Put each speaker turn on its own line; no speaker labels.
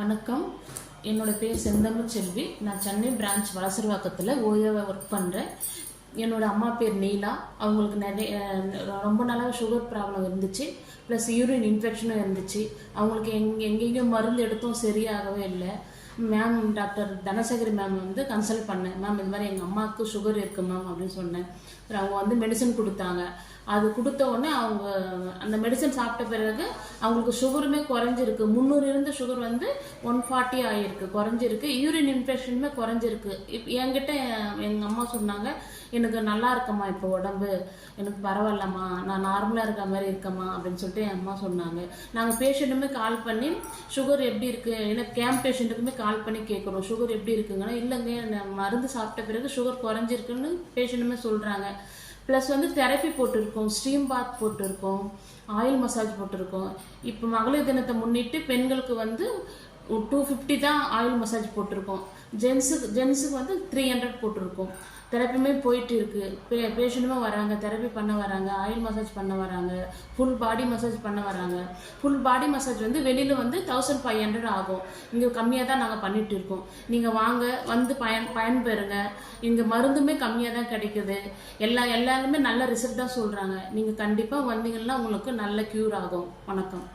வணக்கம். என்னோட பேர் செந்தமிழ் செல்வி நான் சென்னை பிரான்ச் வளசர்வாக்கத்தில் ஓய்வாக ஒர்க் பண்ணுறேன் என்னோட அம்மா பேர் நீலா. அவங்களுக்கு நிறைய ரொம்ப நாளாக சுகர் ப்ராப்ளம் இருந்துச்சு. ப்ளஸ் யூரின் இன்ஃபெக்ஷனும் இருந்துச்சு. அவங்களுக்கு எங் எங்கெங்கேயோ மருந்து எடுத்தும் சரியாகவே இல்லை. மேம் டாக்டர் தனசேகரி மேம் வந்து கன்சல்ட் பண்ணேன். மேம் இது மாதிரி எங்கள் அம்மாவுக்கு சுகர் இருக்குது மேம் அப்படின்னு சொன்னேன். அப்புறம் அவங்க வந்து மெடிசன் கொடுத்தாங்க. அது கொடுத்த உடனே அவங்க அந்த மெடிசன் சாப்பிட்ட பிறகு அவங்களுக்கு சுகருமே குறைஞ்சிருக்கு. முந்நூறு இருந்த சுகர் வந்து ஒன் ஃபார்ட்டி ஆகிருக்கு குறைஞ்சிருக்கு. யூரின் இன்ஃபெக்ஷனுமே குறைஞ்சிருக்கு. இப் என்கிட்ட எங்கள் அம்மா சொன்னாங்க எனக்கு நல்லா இருக்கம்மா இப்போ உடம்பு. எனக்கு பரவாயில்லம்மா. நான் நார்மலாக இருக்க மாதிரி இருக்கம்மா. அப்படின்னு சொல்லிட்டு என் அம்மா சொன்னாங்க. நாங்கள் பேஷண்ட்டுமே கால் பண்ணி சுகர் எப்படி இருக்குது ஏன்னா கேம்ப் பேஷண்ட்டுக்குமே கால் பண்ணி கேட்குறோம் சுகர் எப்படி இருக்குங்கன்னா இல்லைங்க மருந்து சாப்பிட்ட பிறகு சுகர் குறைஞ்சிருக்குன்னு பேஷண்ட்டுமே சொல்கிறாங்க ப்ளஸ் வந்து தெரப்பி போட்டிருக்கோம் ஸ்டீம் பாத் போட்டிருக்கோம் ஆயில் மசாஜ் போட்டிருக்கோம். இப்போ மகளிர் தினத்தை முன்னிட்டு பெண்களுக்கு வந்து டூ ஃபிஃப்டி தான் ஆயில் மசாஜ் போட்டிருக்கோம். ஜென்ஸுக்கு ஜென்ஸுக்கு வந்து த்ரீ ஹண்ட்ரட் போட்டிருக்கோம். தெரப்பியுமே போயிட்டு இருக்கு. பே பேஷண்ட்டுமே வராங்க தெரப்பி பண்ண வராங்க ஆயில் மசாஜ் பண்ண வராங்க ஃபுல் பாடி மசாஜ் பண்ண வராங்க. ஃபுல் பாடி மசாஜ் வந்து வெளியில் வந்து தௌசண்ட் ஃபைவ் ஹண்ட்ரட் ஆகும். இங்கே கம்மியாக தான் நாங்கள் பண்ணிட்டு இருக்கோம். நீங்கள் வாங்க வந்து பயன் பயன்பெறுங்க. இங்கே மருந்துமே கம்மியாக தான் கிடைக்குது. எல்லா எல்லாருமே நல்ல ரிசல்ட் தான் சொல்கிறாங்க நீங்கள் கண்டிப்பாக வந்தீங்கன்னா உங்களுக்கு நல்ல க்யூர் ஆகும். வணக்கம்.